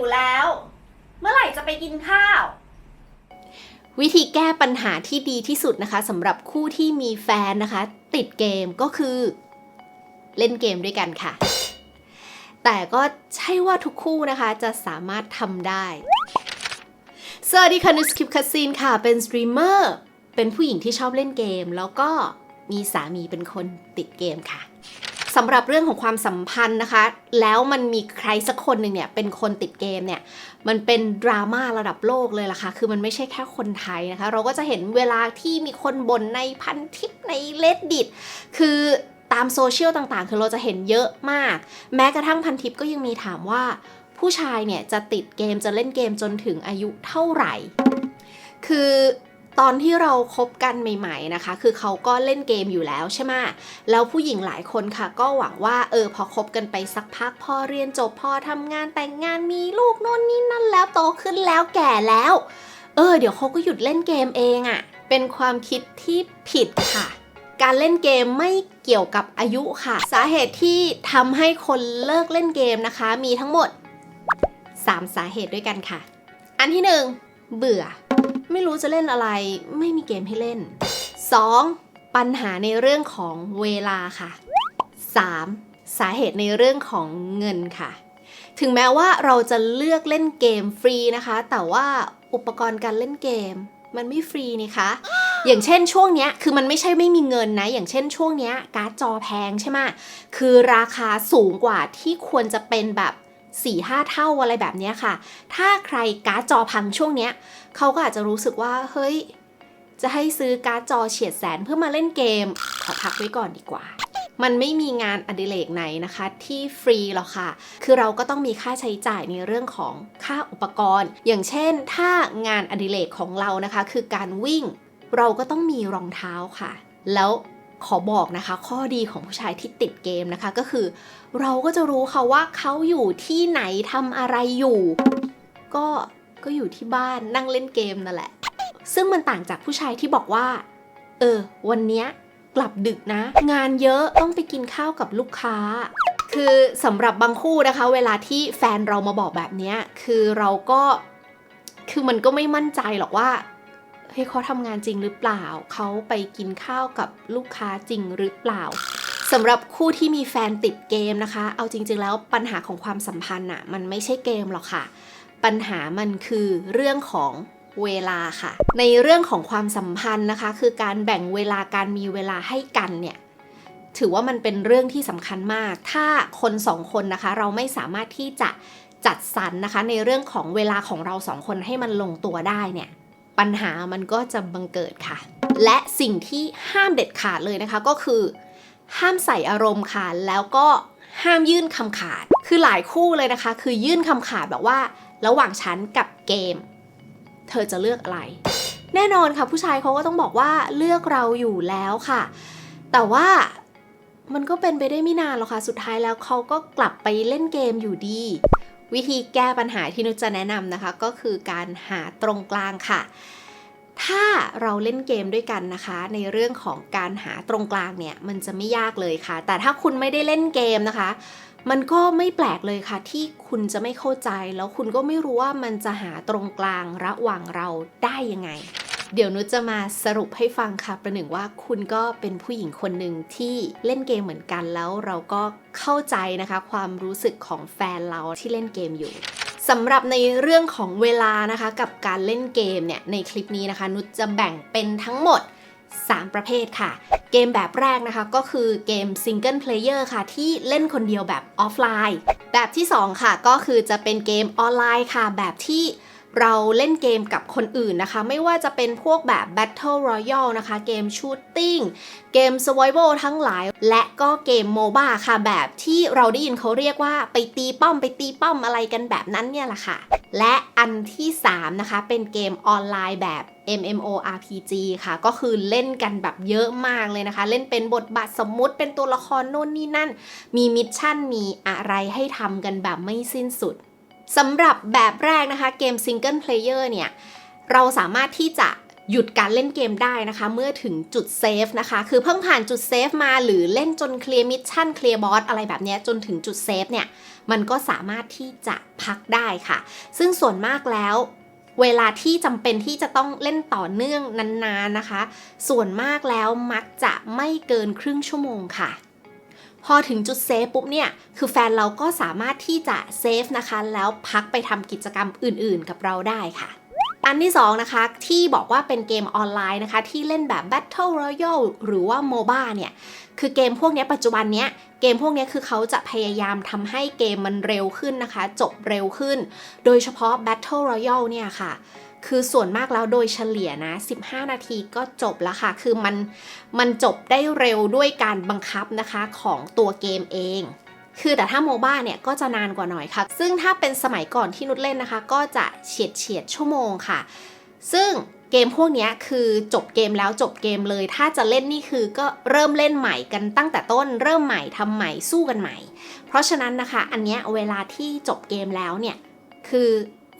วแล้ว เมื่อไหร่จะไปกินข้าว วิธีแก้ปัญหาที่ดีที่สุดนะคะสำหรับคู่ที่มีแฟนนะคะ ติดเกมก็คือ เล่นเกมด้วยกันค่ะ แต่ก็ใช่ว่าทุกคู่นะคะจะสามารถทำได้ สวัสดีค่ะนุสคิปคาซีนค่ะ เป็นสตรีมเมอร์ เป็นผู้หญิงที่ชอบเล่นเกม แล้วก็มีสามีเป็นคนติดเกมค่ะ สำหรับเรื่องของความสัมพันธ์นะคะ แล้วมันมีใครสักคนหนึ่งเนี่ยเป็นคนติดเกมเนี่ยมันเป็นดราม่าระดับโลกเลยล่ะค่ะ คือมันไม่ใช่แค่คนไทยนะคะ เราก็จะเห็นเวลาที่มีคนบ่นในพันทิปในเลดดิตคือตามโซเชียลต่างๆ คือเราจะเห็นเยอะมาก แม้กระทั่งพันทิปก็ยังมีถามว่าผู้ชายเนี่ยจะติดเกมจะเล่นเกมจนถึงอายุเท่าไหร่ คือ ตอนที่เราคบกันใหม่ ๆนะคะ คือเขาก็เล่นเกมอยู่แล้วใช่ไหมแล้วผู้หญิงหลายคนค่ะ ก็หวังว่าเออพอคบกันไปสักพักพอเรียนจบพอทำงานแต่งงานมีลูกโน่นนี่นั่นแล้วโตขึ้นแล้วแก่แล้ว เออ เดี๋ยวเขาก็หยุดเล่นเกมเองอะ่ะ เป็นความคิดที่ผิดค่ะการเล่นเกมไม่เกี่ยวกับอายุค่ะ สาเหตุที่ทำให้คนเลิกเล่นเกมนะคะ มีทั้งหมด 3 สาเหตุด้วยกันค่ะ อันที่ 1 เบื่อ ไม่รู้จะเล่นอะไร ไม่มีเกมให้เล่น 2. ปัญหาในเรื่องของเวลาค่ะ 3. สาเหตุในเรื่องของเงินค่ะ ถึงแม้ว่าเราจะเลือกเล่นเกมฟรีนะคะ แต่ว่าอุปกรณ์การเล่นเกมมันไม่ฟรีนี่คะ อย่างเช่นช่วงเนี้ย คือมันไม่ใช่ไม่มีเงินนะ อย่างเช่นช่วงเนี้ยการ์ดจอแพงใช่ไหมคือราคาสูงกว่าที่ควรจะเป็นแบบ4ี่ห้าเท่าอะไรแบบนี้ค่ะ ถ้าใครการ์ดจอพังช่วงเนี้ย เขาก็อาจจะรู้สึกว่า เฮ้ย จะให้ซื้อการ์ดจอเฉียดแสนเพื่อมาเล่นเกม ขอพักไว้ก่อนดีกว่า มันไม่มีงานอดิเรกไหนนะคะ ที่ฟรีหรอกค่ะ คือเราก็ต้องมีค่าใช้จ่ายในเรื่องของค่าอุปกรณ์ อย่างเช่น ถ้างานอดิเรกของเรานะคะ คือการวิ่ง เราก็ต้องมีรองเท้าค่ะ แล้วขอบอกนะคะ ข้อดีของผู้ชายที่ติดเกมนะคะ ก็คือ เราก็จะรู้ค่ะว่าเขาอยู่ที่ไหนทำอะไรอยู่ ก็ ก็อยู่ที่บ้านนั่งเล่นเกมนั่นแหละ ซึ่งมันต่างจากผู้ชายที่บอกว่า เออ วันเนี้ยกลับดึกนะ งานเยอะต้องไปกินข้าวกับลูกค้า คือสำหรับบางคู่นะคะ เวลาที่แฟนเรามาบอกแบบนี้คือเราก็ คือมันก็ไม่มั่นใจหรอกว่าเฮ้ยเขาทำงานจริงหรือเปล่า เขาไปกินข้าวกับลูกค้าจริงหรือเปล่าสำหรับคู่ที่มีแฟนติดเกมนะคะ เอาจริง ๆ แล้วปัญหาของความสัมพันธ์น่ะมันไม่ใช่เกมหรอกค่ะ ปัญหามันคือเรื่องของเวลาค่ะ ในเรื่องของความสัมพันธ์นะคะ คือการแบ่งเวลาการมีเวลาให้กันเนี่ยถือว่ามันเป็นเรื่องที่สำคัญมาก ถ้าคนสองคนนะคะ เราไม่สามารถที่จะจัดสรรนะคะ ในเรื่องของเวลาของเราสองคนให้มันลงตัวได้เนี่ย ปัญหามันก็จะบังเกิดค่ะ และสิ่งที่ห้ามเด็ดขาดเลยนะคะก็คือ ห้ามใส่อารมณ์ค่ะ แล้วก็ห้ามยื่นคำขาด คือหลายคู่เลยนะคะ คือยื่นคำขาดแบบว่า ระหว่างฉันกับเกม เธอจะเลือกอะไร แน่นอนค่ะผู้ชายเขาก็ต้องบอกว่าเลือกเราอยู่แล้วค่ะ แต่ว่ามันก็เป็นไปได้ไม่นานหรอกค่ะ สุดท้ายแล้วเขาก็กลับไปเล่นเกมอยู่ดี วิธีแก้ปัญหาที่นุชจะแนะนำนะคะ ก็คือการหาตรงกลางค่ะ ถ้าเราเล่นเกมด้วยกันนะคะ ในเรื่องของการหาตรงกลางเนี่ยมันจะไม่ยากเลยค่ะ แต่ถ้าคุณไม่ได้เล่นเกมนะคะ มันก็ไม่แปลกเลยค่ะ ที่คุณจะไม่เข้าใจ แล้วคุณก็ไม่รู้ว่ามันจะหาตรงกลางระหว่างเราได้ยังไง เดี๋ยวนุชจะมาสรุปให้ฟังค่ะ ประหนึ่งว่าคุณก็เป็นผู้หญิงคนหนึ่งที่เล่นเกมเหมือนกันแล้วเราก็เข้าใจนะคะ ความรู้สึกของแฟนเราที่เล่นเกมอยู่สำหรับในเรื่องของเวลานะคะ กับการเล่นเกมเนี่ยในคลิปนี้นะคะ นุชจะแบ่งเป็นทั้งหมด 3 ประเภทค่ะ เกมแบบแรกนะคะก็คือเกมซิงเกิลเพลเยอร์ค่ะ ที่เล่นคนเดียวแบบออฟไลน์ แบบที่ 2 ค่ะ ก็คือจะเป็นเกมออนไลน์ค่ะ แบบที่ เราเล่นเกมกับคนอื่นนะคะ ไม่ว่าจะเป็นพวกแบบ Battle Royale นะคะ เกม Shooting เกม Survival ทั้งหลาย และก็เกม MOBA ค่ะ แบบที่เราได้ยินเขาเรียกว่าไปตีป้อมไปตีป้อมอะไรกันแบบนั้นเนี่ยแหละค่ะ และอันที่ 3 นะคะ เป็นเกมออนไลน์แบบ MMORPG ค่ะ ก็คือเล่นกันแบบเยอะมากเลยนะคะ เล่นเป็นบทบาทสมมุติเป็นตัวละครโน่นนี่นั่น มีมิชชั่นมีอะไรให้ทำกันแบบไม่สิ้นสุด สำหรับแบบแรกนะคะเกมซิงเกิลเพลเยอร์เนี่ย เราสามารถที่จะหยุดการเล่นเกมได้นะคะ เมื่อถึงจุดเซฟนะคะ คือเพิ่งผ่านจุดเซฟมาหรือเล่นจนเคลียร์มิชชั่นเคลียร์บอสอะไรแบบนี้จนถึงจุดเซฟเนี่ย มันก็สามารถที่จะพักได้ค่ะ ซึ่งส่วนมากแล้วเวลาที่จำเป็นที่จะต้องเล่นต่อเนื่องนานๆนะคะ ส่วนมากแล้วมักจะไม่เกินครึ่งชั่วโมงค่ะ พอถึงจุดเซฟปุ๊บเนี่ย คือแฟนเราก็สามารถที่จะเซฟนะคะ แล้วพักไปทำกิจกรรมอื่นๆ กับเราได้ค่ะอันที่2นะคะที่บอกว่าเป็นเกมออนไลน์นะคะ ที่เล่นแบบ Battle Royale หรือว่า MOBA เนี่ยคือเกมพวกนี้ปัจจุบันเนี้ยเกมพวกนี้คือเขาจะพยายามทำให้เกมมันเร็วขึ้นนะคะ จบเร็วขึ้น โดยเฉพาะ Battle Royale เนี่ยค่ะ คือส่วนมากแล้วโดยเฉลี่ยนะ 15 นาทีก็จบแล้วค่ะ คือมันมันจบได้เร็วด้วยการบังคับนะคะของตัวเกมเองคือแต่ถ้าโมบ้าเนี่ยก็จะนานกว่าหน่อยค่ะ ซึ่งถ้าเป็นสมัยก่อนที่นุชเล่นนะคะ ก็จะเฉียดเฉียดชั่วโมงค่ะ ซึ่งเกมพวกนี้คือจบเกมแล้วจบเกมเลย ถ้าจะเล่นนี่คือก็เริ่มเล่นใหม่กันตั้งแต่ต้น เริ่มใหม่ทำใหม่สู้กันใหม่ เพราะฉะนั้นนะคะ อันเนี้ยเวลาที่จบเกมแล้วเนี่ยคือ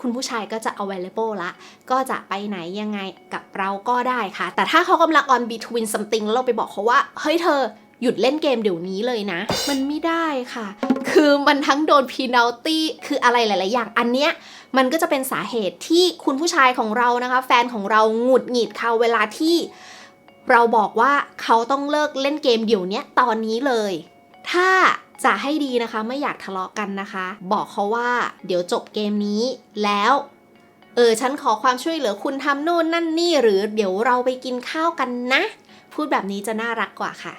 คุณผู้ชายก็จะ available ละ ก็จะไปไหนยังไงกับเราก็ได้ค่ะ แต่ถ้าเขากำลัง on between something เราไปบอกเขาว่า เฮ้ยเธอหยุดเล่นเกมเดี๋ยวนี้เลยนะ มันไม่ได้ค่ะ คือมันทั้งโดน penalty คืออะไรหลาย ๆ อย่างอันเนี้ยมันก็จะเป็นสาเหตุที่คุณผู้ชายของเรานะคะ แฟนของเราหงุดหงิดค่ะเวลาที่ เราบอกว่าเขาต้องเลิกเล่นเกมเดี๋ยวนี้ตอนนี้เลย ถ้า จะให้ดีนะคะไม่อยากทะเลาะกันนะคะ บอกเขาว่าเดี๋ยวจบเกมนี้แล้วเออฉันขอความช่วยเหลือคุณทำโน่นนั่นนี่หรือเดี๋ยวเราไปกินข้าวกันนะ พูดแบบนี้จะน่ารักกว่าค่ะ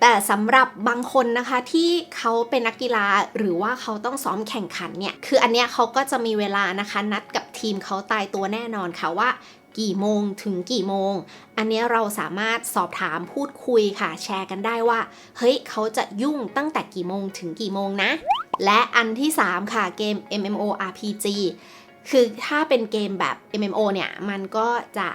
แต่สำหรับบางคนนะคะที่เขาเป็นนักกีฬาหรือว่าเขาต้องซ้อมแข่งขันเนี่ย คืออันเนี้ยเขาก็จะมีเวลานะคะ นัดกับทีมเขาตายตัวแน่นอนค่ะว่า กี่โมงถึงกี่โมง อันนี้เราสามารถสอบถามพูดคุยค่ะ แชร์กันได้ว่า เฮ้ยเขาจะยุ่งตั้งแต่กี่โมงถึงกี่โมงนะ และอันที่ 3 ค่ะเกม MMORPG คือถ้าเป็นเกมแบบ MMO เนี่ย มันก็จะ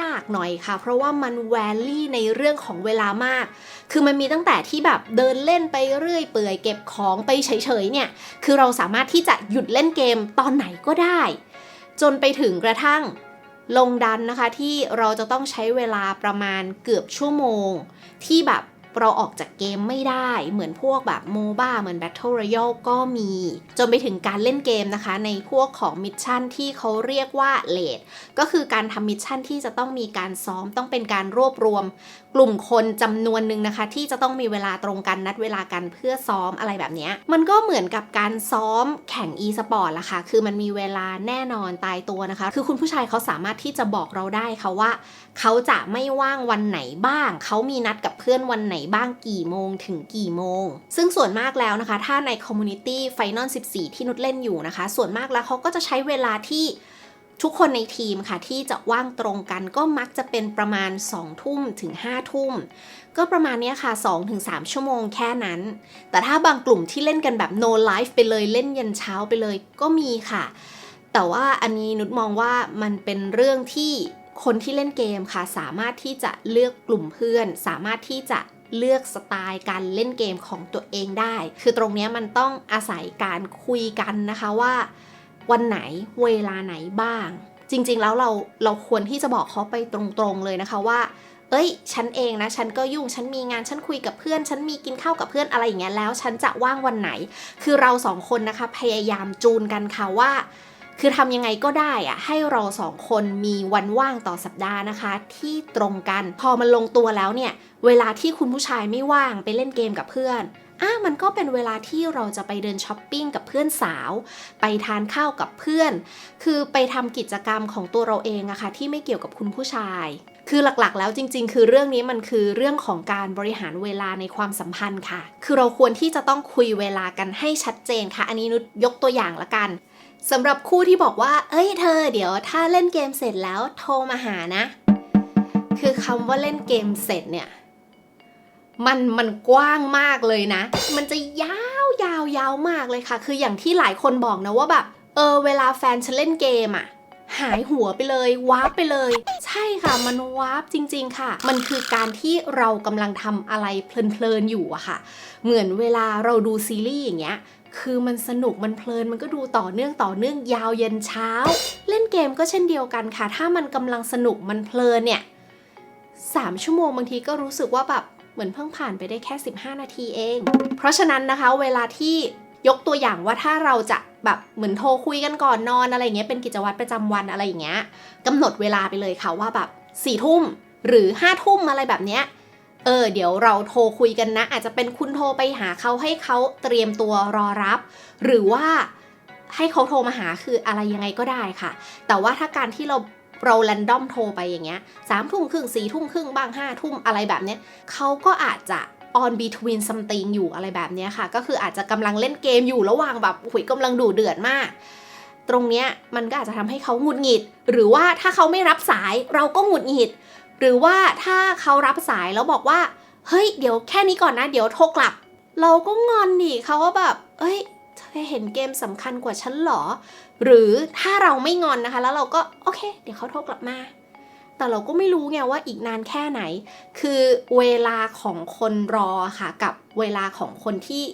ยากหน่อยค่ะ เพราะว่ามันแวลี่ในเรื่องของเวลามาก คือมันมีตั้งแต่ที่แบบเดินเล่นไปเรื่อยเปื่อยเก็บของไปเฉยๆเนี่ย คือเราสามารถที่จะหยุดเล่นเกมตอนไหนก็ได้ จนไปถึงกระทั่ง ลงดันนะคะที่เราจะต้องใช้เวลาประมาณเกือบชั่วโมง ที่แบบเราออกจากเกมไม่ได้เหมือนพวกแบบโมบ้าเหมือน Battle Royale ก็มี จนไปถึงการเล่นเกมนะคะ ในพวกของมิชชั่นที่เขาเรียกว่าเลดก็คือการทำมิชชั่นที่จะต้องมีการซ้อมต้องเป็นการรวบรวม กลุ่มคนจำนวนหนึ่งนะคะ ที่จะต้องมีเวลาตรงกันนัดเวลากันเพื่อซ้อมอะไรแบบนี้มันก็เหมือนกับการซ้อมแข่ง e สปอร์ตละค่ะ คือมันมีเวลาแน่นอนตายตัวนะคะ คือคุณผู้ชายเขาสามารถที่จะบอกเราได้ค่ะว่า เขาจะไม่ว่างวันไหนบ้าง เขามีนัดกับเพื่อนวันไหนบ้างกี่โมงถึงกี่โมง ซึ่งส่วนมากแล้วนะคะ ถ้าใน Community Final 14 ที่นุชเล่นอยู่นะคะ ส่วนมากแล้วเขาก็จะใช้เวลาที่ ทุกคนในทีมค่ะที่จะว่างตรงกันก็มักจะเป็นประมาณ 2 ทุ่มถึง 5 ทุ่ม ก็ประมาณนี้ค่ะ2-3ชั่วโมงแค่นั้น แต่ถ้าบางกลุ่มที่เล่นกันแบบ no life ไปเลยเล่นยันเช้าไปเลยก็มีค่ะ แต่ว่าอันนี้นุชมองว่ามันเป็นเรื่องที่คนที่เล่นเกมค่ะสามารถที่จะเลือกกลุ่มเพื่อน สามารถที่จะเลือกสไตล์การเล่นเกมของตัวเองได้ คือตรงนี้มันต้องอาศัยการคุยกันนะคะว่า วันไหนเวลาไหนบ้าง จริง ๆ แล้วเราเราควรที่จะบอกเขาไปตรงๆเลยนะคะว่า เอ้ย ฉันเองนะ ฉันก็ยุ่ง ฉันมีงาน ฉันคุยกับเพื่อน ฉันมีกินข้าวกับเพื่อนอะไรอย่างเงี้ยแล้ว ฉันจะว่างวันไหน คือเราสองคนนะคะพยายามจูนกันค่ะว่าคือทำยังไงก็ได้อะให้เราสองคนมีวันว่างต่อสัปดาห์นะคะ ที่ตรงกันพอมันลงตัวแล้วเนี่ย เวลาที่คุณผู้ชายไม่ว่างไปเล่นเกมกับเพื่อน อะมันก็เป็นเวลาที่เราจะไปเดินช้อปปิ้งกับเพื่อนสาว ไปทานข้าวกับเพื่อน คือไปทำกิจกรรมของตัวเราเองอะค่ะที่ไม่เกี่ยวกับคุณผู้ชาย คือหลักๆ แล้วจริง ๆ คือเรื่องนี้มันคือเรื่องของการบริหารเวลาในความสัมพันธ์ค่ะ คือเราควรที่จะต้องคุยเวลากันให้ชัดเจนค่ะ อันนี้นุชยกตัวอย่างละกันสำหรับคู่ที่บอกว่า เอ้ยเธอ เดี๋ยวถ้าเล่นเกมเสร็จแล้วโทรมาหานะ คือคำว่าเล่นเกมเสร็จเนี่ย มันมันกว้างมากเลยนะ มันจะยาวยาวยาวมากเลยค่ะ คืออย่างที่หลายคนบอกนะว่าแบบ เออ เวลาแฟนฉันเล่นเกมอะหายหัวไปเลยวาร์ปไปเลย ใช่ค่ะมันวาร์ปจริง ๆ ค่ะ มันคือการที่เรากำลังทำอะไรเพลินๆอยู่อะค่ะ เหมือนเวลาเราดูซีรีส์อย่างเงี้ยคือมันสนุกมันเพลินมันก็ดูต่อเนื่องต่อเนื่องยาวเย็นเช้า เล่นเกมก็เช่นเดียวกันค่ะ ถ้ามันกำลังสนุกมันเพลินเนี่ยสามชั่วโมงบางทีก็รู้สึกว่าแบบ เหมือนเพิ่งผ่านไปได้แค่ 15 นาทีเอง เพราะฉะนั้นนะคะ เวลาที่ยกตัวอย่างว่าถ้าเราจะแบบเหมือนโทรคุยกันก่อนนอนอะไรเงี้ยเป็นกิจวัตรประจำวันอะไรอย่างเงี้ยกำหนดเวลาไปเลยค่ะว่าแบบสี่ทุ่มหรือห้าทุ่มอะไรแบบเนี้ยเออเดี๋ยวเราโทรคุยกันนะ อาจจะเป็นคุณโทรไปหาเขาให้เขาเตรียมตัวรอรับ หรือว่าให้เขาโทรมาหาคืออะไรยังไงก็ได้ค่ะ แต่ว่าถ้าการที่เรา เราแรนดอมโทรไปอย่างเงี้ยสามทุ่มครึ่งสี่ทุ่มครึ่งบ้างห้าทุ่มอะไรแบบเนี้ยเขาก็อาจจะ on between something อยู่อะไรแบบเนี้ยค่ะ ก็คืออาจจะกำลังเล่นเกมอยู่ระหว่างแบบหุยกำลังดูเดือดมาก ตรงเนี้ยมันก็อาจจะทำให้เขาหงุดหงิด หรือว่าถ้าเขาไม่รับสายเราก็หงุดหงิด หรือว่าถ้าเขารับสายแล้วบอกว่า เฮ้ย เดี๋ยวแค่นี้ก่อนนะ เดี๋ยวโทรกลับ เราก็งอนดิเขาก็แบบ เอ้ย เห็นเกมสำคัญกว่าฉันหรอ หรือถ้าเราไม่งอนนะคะ แล้วเราก็โอเค เดี๋ยวเขาโทรกลับมา แต่เราก็ไม่รู้ไงว่าอีกนานแค่ไหน คือเวลาของคนรอค่ะ กับเวลาของคนที่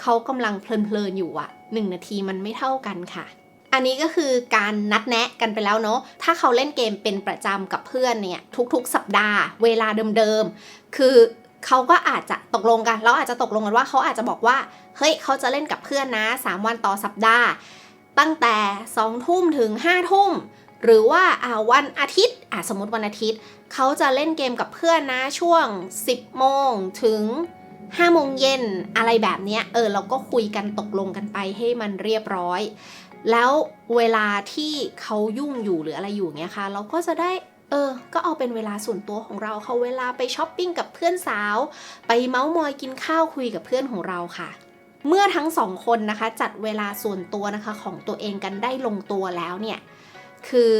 เขากำลังเพลินๆอยู่อะหนึ่งนาทีมันไม่เท่ากันค่ะ อันนี้ก็คือการนัดแนะกันไปแล้วเนาะ ถ้าเขาเล่นเกมเป็นประจำกับเพื่อนเนี่ย ทุกๆ สัปดาห์ เวลาเดิมๆ คือ เขาก็อาจจะตกลงกันเราอาจจะตกลงกันว่าเขาอาจจะบอกว่า เฮ้ยเขาจะเล่นกับเพื่อนนะ 3 วันต่อสัปดาห์ ตั้งแต่2ทุ่มถึง5ทุ่มหรือว่าอ่าวันอาทิตย์อะสมมติวันอาทิตย์ เขาจะเล่นเกมกับเพื่อนนะช่วง 10โมงถึง5โมงเย็นอะไรแบบเนี้ยเออเราก็คุยกันตกลงกันไปให้มันเรียบร้อย แล้วเวลาที่เขายุ่งอยู่หรืออะไรอยู่เงี้ยค่ะ เราก็จะได้ เออ ก็เอาเป็นเวลาส่วนตัวของเราเขาเวลาไปช้อปปิ้งกับเพื่อนสาว ไปเมาส์มอยกินข้าวคุยกับเพื่อนของเราค่ะ เมื่อทั้งสองคนนะคะจัดเวลาส่วนตัวนะคะของตัวเองกันได้ลงตัวแล้วเนี่ยคือ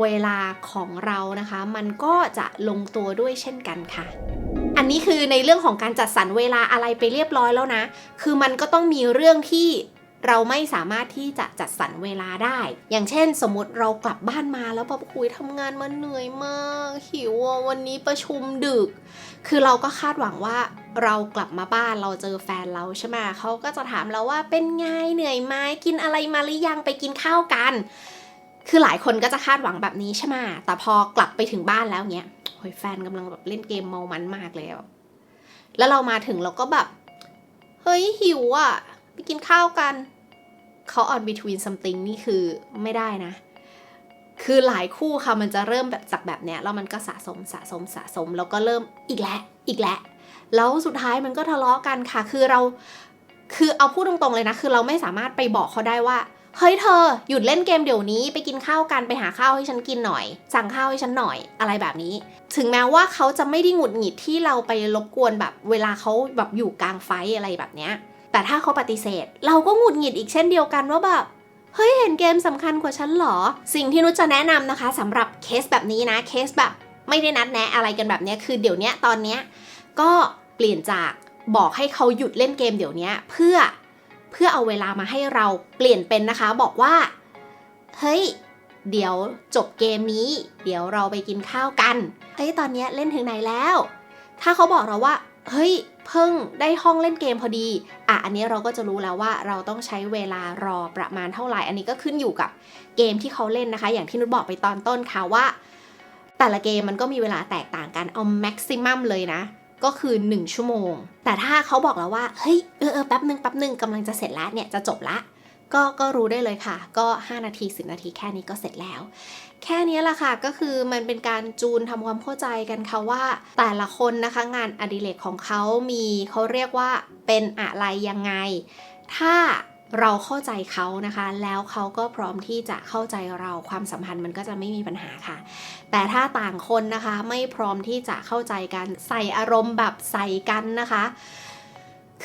เวลาของเรานะคะ มันก็จะลงตัวด้วยเช่นกันค่ะ อันนี้คือในเรื่องของการจัดสรรเวลาอะไรไปเรียบร้อยแล้วนะ คือมันก็ต้องมีเรื่องที่ เราไม่สามารถที่จะจัดสรรเวลาได้ อย่างเช่น สมมติเรากลับบ้านมาแล้วแบบคุยทำงานมาเหนื่อยมาก หิวอะวันนี้ประชุมดึก คือเราก็คาดหวังว่าเรากลับมาบ้านเราเจอแฟนเราใช่ไหมเขาก็จะถามเราว่าเป็นไงเหนื่อยไหมกินอะไรมาหรือยังไปกินข้าวกัน คือหลายคนก็จะคาดหวังแบบนี้ใช่ไหมแต่พอกลับไปถึงบ้านแล้วเนี้ยโอ้ยแฟนกำลังแบบเล่นเกมเมามันมากเลยแล้วเรามาถึงเราก็แบบเฮ้ยหิวอะ่ะ ไปกินข้าวกันเขา on between something นี่คือไม่ได้นะ คือหลายคู่ค่ะมันจะเริ่มแบบจากแบบเนี้ยแล้วมันก็สะสมสะสมสะสม แล้วก็เริ่มอีกแล้วอีกแล้วแล้วสุดท้ายมันก็ทะเลาะกันค่ะ คือเราคือเอาพูดตรงๆเลยนะ คือเราไม่สามารถไปบอกเขาได้ว่า เฮ้ยเธอ หยุดเล่นเกมเดี๋ยวนี้ไปกินข้าวกันไปหาข้าวให้ฉันกินหน่อย สั่งข้าวให้ฉันหน่อยอะไรแบบนี้ ถึงแม้ว่าเขาจะไม่ได้หงุดหงิดที่เราไปรบกวนแบบเวลาเขาแบบอยู่กลางไฟอะไรแบบเนี้ย แต่ถ้าเขาปฏิเสธ เราก็หงุดหงิดอีกเช่นเดียวกันว่าแบบเฮ้ยเห็นเกมสำคัญกว่าฉันหรอ สิ่งที่นุชจะแนะนำนะคะสำหรับเคสแบบนี้นะเคสแบบไม่ได้นัดแนะอะไรกันแบบนี้คือเดี๋ยวนี้ตอนนี้ก็เปลี่ยนจากบอกให้เขาหยุดเล่นเกมเดี๋ยวนี้เพื่อเพื่อเอาเวลามาให้เราเปลี่ยนเป็นนะคะ บอกว่า เฮ้ย เดี๋ยวจบเกมนี้ เดี๋ยวเราไปกินข้าวกันเฮ้ยตอนนี้เล่นถึงไหนแล้ว ถ้าเขาบอกเราว่า เฮ้ยเพิ่งได้ห้องเล่นเกมพอดี อะ อันนี้เราก็จะรู้แล้วว่าเราต้องใช้เวลารอประมาณเท่าไหร่ อันนี้ก็ขึ้นอยู่กับเกมที่เขาเล่นนะคะ อย่างที่นุชบอกไปตอนต้นค่ะว่า แต่ละเกมมันก็มีเวลาแตกต่างกัน เอาแม็กซิมัมเลยนะ ก็คือ 1 ชั่วโมง แต่ถ้าเขาบอกแล้วว่า เฮ้ย เออเออแป๊บหนึ่งแป๊บหนึ่งกำลังจะเสร็จแล้วเนี่ย จะจบละ ก็ก็รู้ได้เลยค่ะ ก็ 5 นาที 10 นาทีแค่นี้ก็เสร็จแล้ว แค่นี้แหละค่ะก็คือมันเป็นการจูนทำความเข้าใจกันค่ะว่า แต่ละคนนะคะงานอดิเรกของเขามีเขาเรียกว่าเป็นอะไรยังไง ถ้าเราเข้าใจเขานะคะ แล้วเขาก็พร้อมที่จะเข้าใจเราความสัมพันธ์มันก็จะไม่มีปัญหาค่ะ แต่ถ้าต่างคนนะคะไม่พร้อมที่จะเข้าใจกันใส่อารมณ์แบบใส่กันนะคะ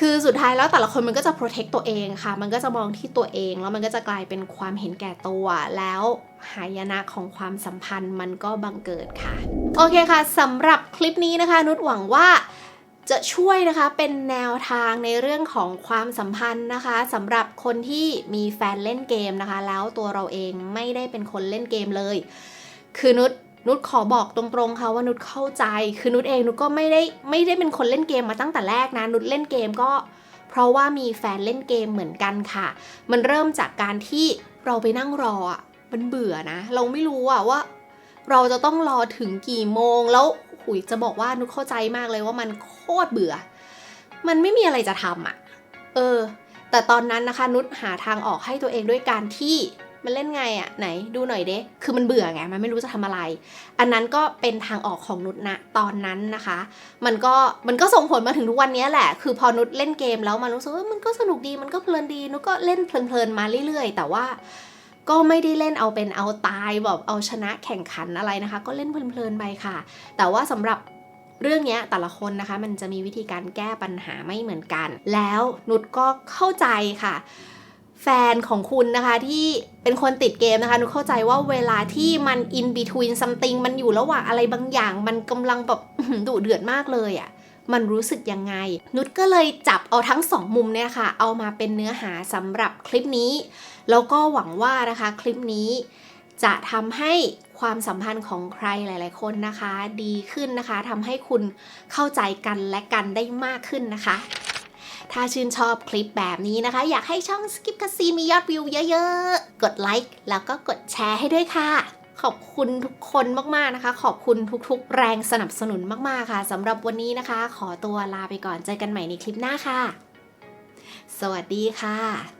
คือสุดท้ายแล้วแต่ละคนมันก็จะ protect ตัวเองค่ะ มันก็จะมองที่ตัวเอง แล้วมันก็จะกลายเป็นความเห็นแก่ตัว แล้วหายนะของความสัมพันธ์มันก็บังเกิดค่ะ โอเคค่ะสำหรับคลิปนี้นะคะ นุชหวังว่าจะช่วยนะคะเป็นแนวทางในเรื่องของความสัมพันธ์นะคะสำหรับคนที่มีแฟนเล่นเกมนะคะ แล้วตัวเราเองไม่ได้เป็นคนเล่นเกมเลย คือนุช นุชขอบอกตรงๆค่ะว่านุชเข้าใจ คือนุชเองนุชก็ไม่ได้ไม่ได้เป็นคนเล่นเกมมาตั้งแต่แรกนะนุชเล่นเกมก็ เพราะว่ามีแฟนเล่นเกมเหมือนกันค่ะ มันเริ่มจากการที่เราไปนั่งรออะมันเบื่อนะ เราไม่รู้อะว่า เราจะต้องรอถึงกี่โมงแล้วหุยจะบอกว่านุกเข้าใจมากเลยว่ามันโคตรเบื่อ มันไม่มีอะไรจะทำอะ เออ แต่ตอนนั้นนะคะนุชหาทางออกให้ตัวเองด้วยการที่ มันเล่นไงอะไหนดูหน่อยเด้คือมันเบื่อไงมันไม่รู้จะทำอะไร อันนั้นก็เป็นทางออกของนุชนะตอนนั้นนะคะ มันก็มันก็ส่งผลมาถึงทุกวันนี้แหละ คือพอนุชเล่นเกมแล้วมันรู้สึกว่ามันก็สนุกดีมันก็เพลินดีนุชก็เล่นเพลินๆมาเรื่อยๆ แต่ว่าก็ไม่ได้เล่นเอาเป็นเอาตายแบบเอาชนะแข่งขันอะไรนะคะ ก็เล่นเพลินๆไปค่ะ แต่ว่าสำหรับเรื่องนี้แต่ละคนนะคะ มันจะมีวิธีการแก้ปัญหาไม่เหมือนกัน แล้วนุชก็เข้าใจค่ะ แฟนของคุณนะคะที่เป็นคนติดเกมนะคะนุชเข้าใจว่าเวลาที่มัน in between something มันอยู่ระหว่างอะไรบางอย่าง มันกำลังแบบดุเดือดมากเลยอะ่ะมันรู้สึกยังไง นุชก็เลยจับเอาทั้งสองมุมเนี่ยค่ะ เอามาเป็นเนื้อหาสำหรับคลิปนี้ แล้วก็หวังว่านะคะคลิปนี้ จะทำให้ความสัมพันธ์ของใครหลาย ๆ คนนะคะ ดีขึ้นนะคะทำให้คุณเข้าใจกันและกันได้มากขึ้นนะคะ ถ้าชื่นชอบคลิปแบบนี้นะคะ อยากให้ช่อง Skip c a s i มียอดวิวเยอะๆ กดไลค์แล้วก็กดแชร์ให้ด้วยค่ะ ขอบคุณทุกคนมากๆนะคะ ขอบคุณทุกๆ แรงสนับสนุนมากๆค่ะสำหรับวันนี้นะคะ ขอตัวลาไปก่อนเจอกันใหม่ในคลิปหน้าค่ะ สวัสดีค่ะ